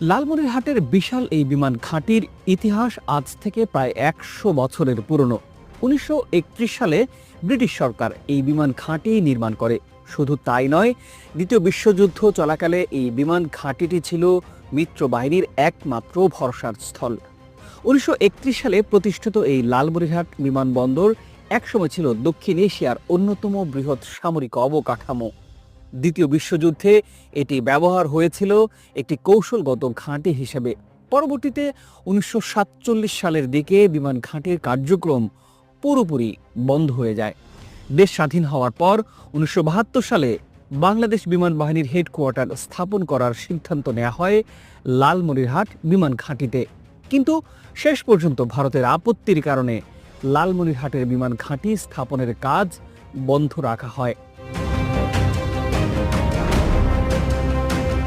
লালমনিরহাটের বিশাল এই বিমান ঘাঁটির ইতিহাস আজ থেকে প্রায় একশো বছরের পুরনো। উনিশশো একত্রিশ সালে ব্রিটিশ সরকার এই বিমান ঘাঁটি নির্মাণ করে। শুধু তাই নয়, দ্বিতীয় বিশ্বযুদ্ধ চলাকালে এই বিমান ঘাঁটিটি ছিল মিত্র বাহিনীর একমাত্র ভরসার স্থল। উনিশশো একত্রিশ সালে প্রতিষ্ঠিত এই লালমনিরহাট বিমানবন্দর একসময় ছিল দক্ষিণ এশিয়ার অন্যতম বৃহৎ সামরিক অবকাঠামো। দ্বিতীয় বিশ্বযুদ্ধে এটি ব্যবহার হয়েছিল একটি কৌশলগত ঘাঁটি হিসেবে। পরবর্তীতে উনিশশো সাতচল্লিশ সালের দিকে বিমান ঘাঁটির কার্যক্রম পুরোপুরি বন্ধ হয়ে যায়। দেশ স্বাধীন হওয়ার পর উনিশশো বাহাত্তর সালে বাংলাদেশ বিমান বাহিনীর হেডকোয়ার্টার স্থাপন করার সিদ্ধান্ত নেওয়া হয় লালমনিরহাট বিমান ঘাঁটিতে। কিন্তু শেষ পর্যন্ত ভারতের আপত্তির কারণে লালমনিরহাটের বিমান ঘাঁটি স্থাপনের কাজ বন্ধ রাখা হয়।